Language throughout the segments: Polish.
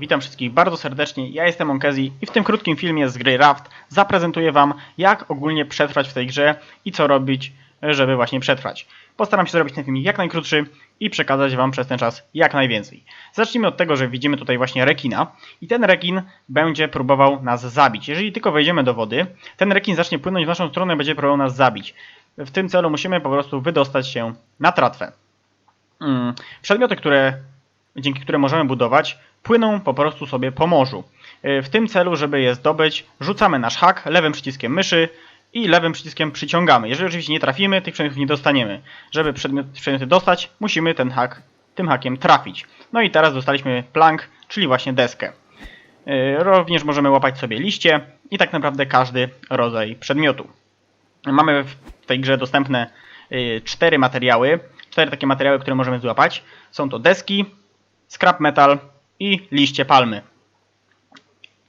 witam wszystkich bardzo serdecznie, ja jestem Onkezi i w tym krótkim filmie z gry Raft zaprezentuję Wam jak ogólnie przetrwać w tej grze i co robić, żeby właśnie przetrwać. Postaram się zrobić ten film jak najkrótszy i przekazać Wam przez ten czas jak najwięcej. Zacznijmy od tego, że widzimy tutaj właśnie rekina i ten rekin będzie próbował nas zabić. Jeżeli tylko wejdziemy do wody, ten rekin zacznie płynąć w naszą stronę i będzie próbował nas zabić. W tym celu musimy po prostu wydostać się na tratwę. Mm, Przedmioty, które, dzięki którym możemy budować, płyną po prostu sobie po morzu. Yy, W tym celu, żeby je zdobyć, rzucamy nasz hak lewym przyciskiem myszy i lewym przyciskiem przyciągamy. Jeżeli oczywiście nie trafimy, tych przedmiotów nie dostaniemy. Żeby przedmiot, przedmioty dostać, musimy ten hak tym hakiem trafić. No i teraz dostaliśmy plank, czyli właśnie deskę. Yy, Również możemy łapać sobie liście i tak naprawdę każdy rodzaj przedmiotu. Mamy w tej grze dostępne y, cztery materiały, cztery takie materiały, które możemy złapać. Są to deski, scrap metal i liście palmy.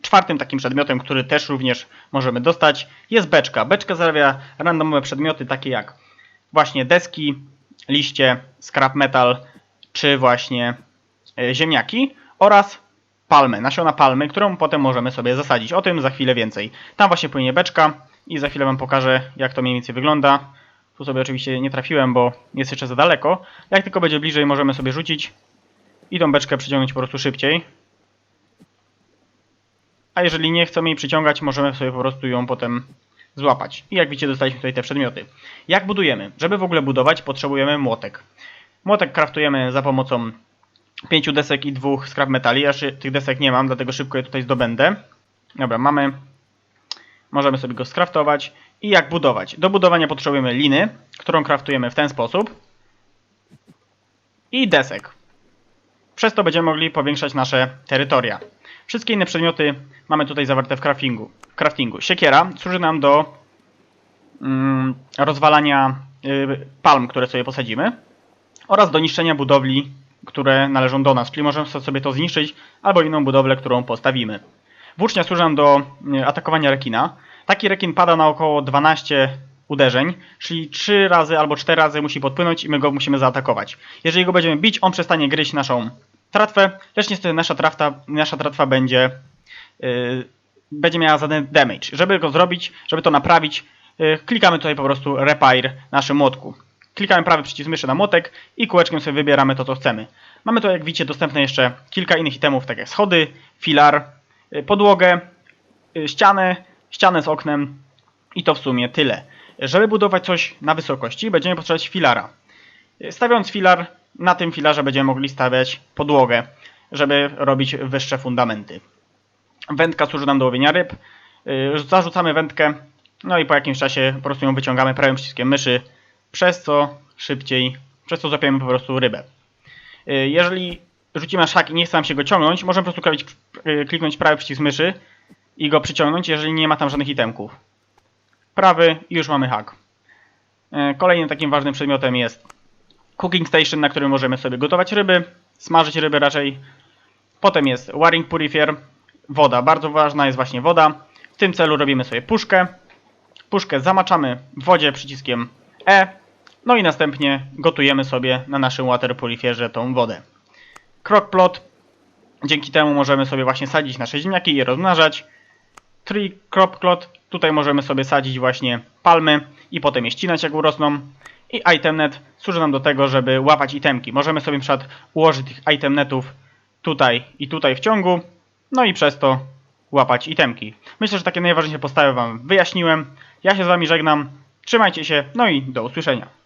Czwartym takim przedmiotem, który też również możemy dostać, jest beczka. Beczka zawia randomowe przedmioty takie jak właśnie deski, liście, scrap metal czy właśnie y, ziemniaki oraz palmę, nasiona palmy, którą potem możemy sobie zasadzić. O tym za chwilę więcej. Tam właśnie płynie beczka i za chwilę Wam pokażę, jak to mniej więcej wygląda. Tu sobie oczywiście nie trafiłem, bo jest jeszcze za daleko. Jak tylko będzie bliżej, możemy sobie rzucić i tą beczkę przyciągnąć po prostu szybciej. A jeżeli nie chcemy jej przyciągać, możemy sobie po prostu ją potem złapać. I jak widzicie, dostaliśmy tutaj te przedmioty. Jak budujemy? Żeby w ogóle budować, potrzebujemy młotek. Młotek kraftujemy za pomocą pięciu desek i dwóch scrap metali. Aż tych desek nie mam, dlatego szybko je tutaj zdobędę. Dobra, mamy. Możemy sobie go skraftować. I jak budować? Do budowania potrzebujemy liny, którą kraftujemy w ten sposób. I desek. Przez to będziemy mogli powiększać nasze terytoria. Wszystkie inne przedmioty mamy tutaj zawarte w craftingu. craftingu. Siekiera służy nam do mm, rozwalania y, palm, które sobie posadzimy oraz do niszczenia budowli, które należą do nas, czyli możemy sobie to zniszczyć albo inną budowlę, którą postawimy. Włócznia służy nam do y, atakowania rekina. Taki rekin pada na około 12 uderzeń, czyli 3 razy albo 4 razy musi podpłynąć i my go musimy zaatakować. Jeżeli go będziemy bić, on przestanie gryźć naszą tratwę, lecz niestety nasza tratwa, nasza tratwa będzie, yy, będzie miała zadany damage. Żeby go zrobić, żeby to naprawić, yy, klikamy tutaj po prostu repair naszym młotku. Klikamy prawy przycisk myszy na młotek i kółeczkiem sobie wybieramy to, co chcemy. Mamy tu, jak widzicie, dostępne jeszcze kilka innych itemów, tak jak schody, filar, yy, podłogę, yy, ścianę, ścianę z oknem i to w sumie tyle. Żeby budować coś na wysokości, będziemy potrzebować filara. Stawiając filar, na tym filarze będziemy mogli stawiać podłogę, żeby robić wyższe fundamenty. Wędka służy nam do łowienia ryb. Yy, Zarzucamy wędkę, no i po jakimś czasie po prostu ją wyciągamy prawym przyciskiem myszy, przez co szybciej, przez co złapiemy po prostu rybę. Yy, Jeżeli rzucimy nasz hak i nie chce nam się go ciągnąć, możemy po prostu yy, kliknąć prawy przycisk myszy i go przyciągnąć, jeżeli nie ma tam żadnych itemków. Prawy i już mamy hak. Kolejnym takim ważnym przedmiotem jest cooking station, na którym możemy sobie gotować ryby, smażyć ryby raczej. Potem jest waring purifier, woda. Bardzo ważna jest właśnie woda. W tym celu robimy sobie puszkę. Puszkę zamaczamy w wodzie przyciskiem E. No i następnie gotujemy sobie na naszym water purifierze tą wodę. Crockplot. Dzięki temu możemy sobie właśnie sadzić nasze ziemniaki i je rozmnażać. Tree Crockplot. Tutaj możemy sobie sadzić właśnie palmy i potem je ścinać jak urosną. I itemnet służy nam do tego, żeby łapać itemki. Możemy sobie na przykład ułożyć tych itemnetów tutaj i tutaj w ciągu, no i przez to łapać itemki. Myślę, że takie najważniejsze podstawy Wam wyjaśniłem. Ja się z Wami żegnam. Trzymajcie się, no i do usłyszenia.